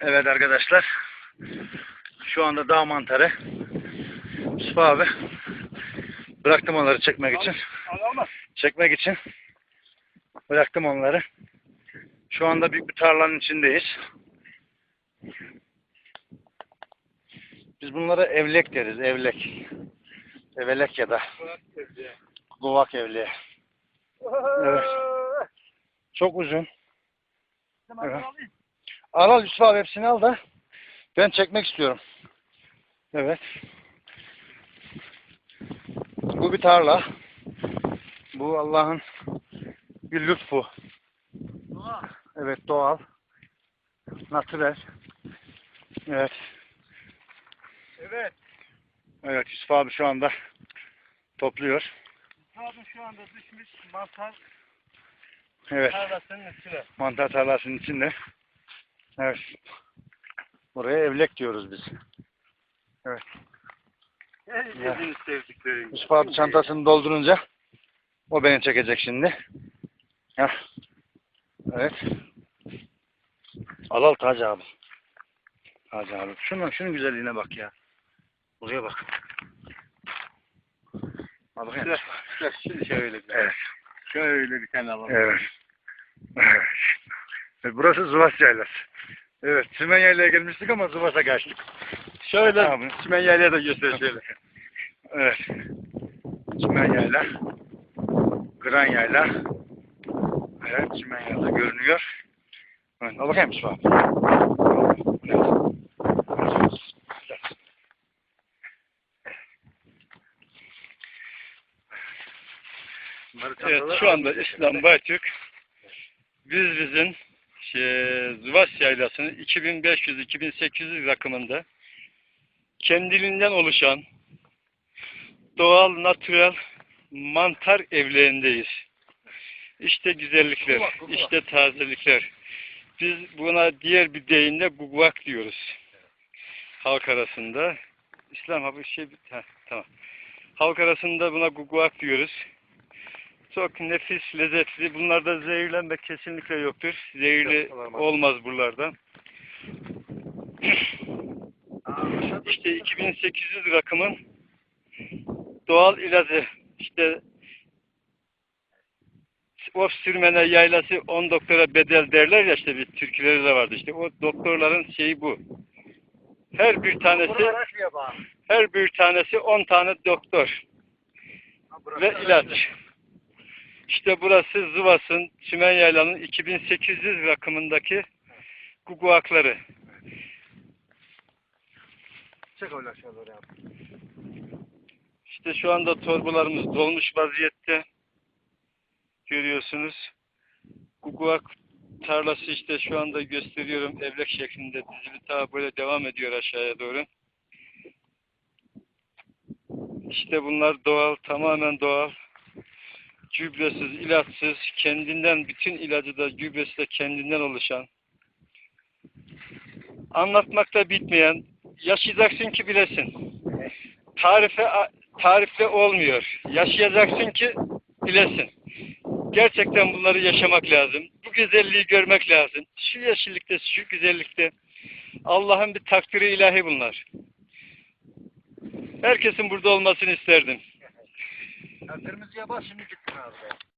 Evet arkadaşlar. Şu anda dağ mantarı. Yusuf abi. Bıraktım onları çekmek için. Çekmek için. Bıraktım onları. Şu anda büyük bir tarlanın içindeyiz. Biz bunlara evlek deriz. Evlek. Evelek ya da Guvak evliği. Evet. Çok uzun. Evet. Al al Yusuf abi hepsini al da ben çekmek istiyorum. Evet. Bu bir tarla. Bu Allah'ın bir lütfu. Evet doğal. Natürel. Evet. Evet. Evet Yusuf abi şu anda topluyor. Abi şu anda düşmüş mantar Evet. tarlasının içine. Mantar tarlasının içinde. Evet. Buraya evlek diyoruz biz. Evet. Gözünü sevdiklerim. Yusuf abi çantasını doldurunca o beni çekecek şimdi. Heh. Evet. Al al Taci abi. Taci abi. Şunun, şunun güzelliğine bak ya. Buraya bak. Al bakayım. Güzel. Güzel. Şimdi şöyle bir. Evet. Şöyle bir tane alalım. Evet. Evet. Evet, Burası Zıvas Yaylası. Evet, Sümen Yayla'ya gelmiştik ama Zıvas'a kaçtık. Şöyle Abi. çimen yaylaya da göster şöyle. Evet. Sümen Yayla. Gran Yayla. Evet, Sümen Yayla görünüyor. Evet, al bakayım Yusuf abi. Evet. Şu anda. İslam Baytürk Vizviz'in şey, Zıvaş Yaylası'nın 2500-2800 rakımında kendiliğinden oluşan doğal, natürel mantar evlerindeyiz. İşte güzellikler, Gugvak, gugvak. işte tazelikler. Biz buna diğer bir deyimle gugvak diyoruz. Halk arasında. İslam abi şey, heh, tamam. Halk arasında buna gugvak diyoruz. Çok nefis, lezzetli. Bunlarda zehirlenme kesinlikle yoktur. Zehirli olmaz buralardan. İşte 2800 rakımın doğal ilacı. İşte of sürmene yaylası 10 doktora bedel derler ya işte bir türküleri de vardı işte o doktorların şeyi bu. Her bir tanesi her bir tanesi 10 tane doktor ve ilaç. İşte burası Zıvas'ın Çimen Yayla'nın 2800 rakımındaki guguakları. Çek öyle aşağı doğru abi. İşte şu anda torbalarımız dolmuş vaziyette. Görüyorsunuz. Guguak tarlası işte şu anda gösteriyorum evlek şeklinde dizili ta böyle devam ediyor aşağıya doğru. İşte bunlar doğal, tamamen doğal. Gübresiz, ilaçsız, kendinden bütün ilacı da gübresi de kendinden oluşan. Anlatmakta bitmeyen, yaşayacaksın ki bilesin. Tarife tarifle olmuyor. Yaşayacaksın ki bilesin. Gerçekten bunları yaşamak lazım. Bu güzelliği görmek lazım. Şu yeşillikte, şu güzellikte Allah'ın bir takdiri ilahi bunlar. Herkesin burada olmasını isterdim. Ya kırmızıya bas şimdi gittin abi.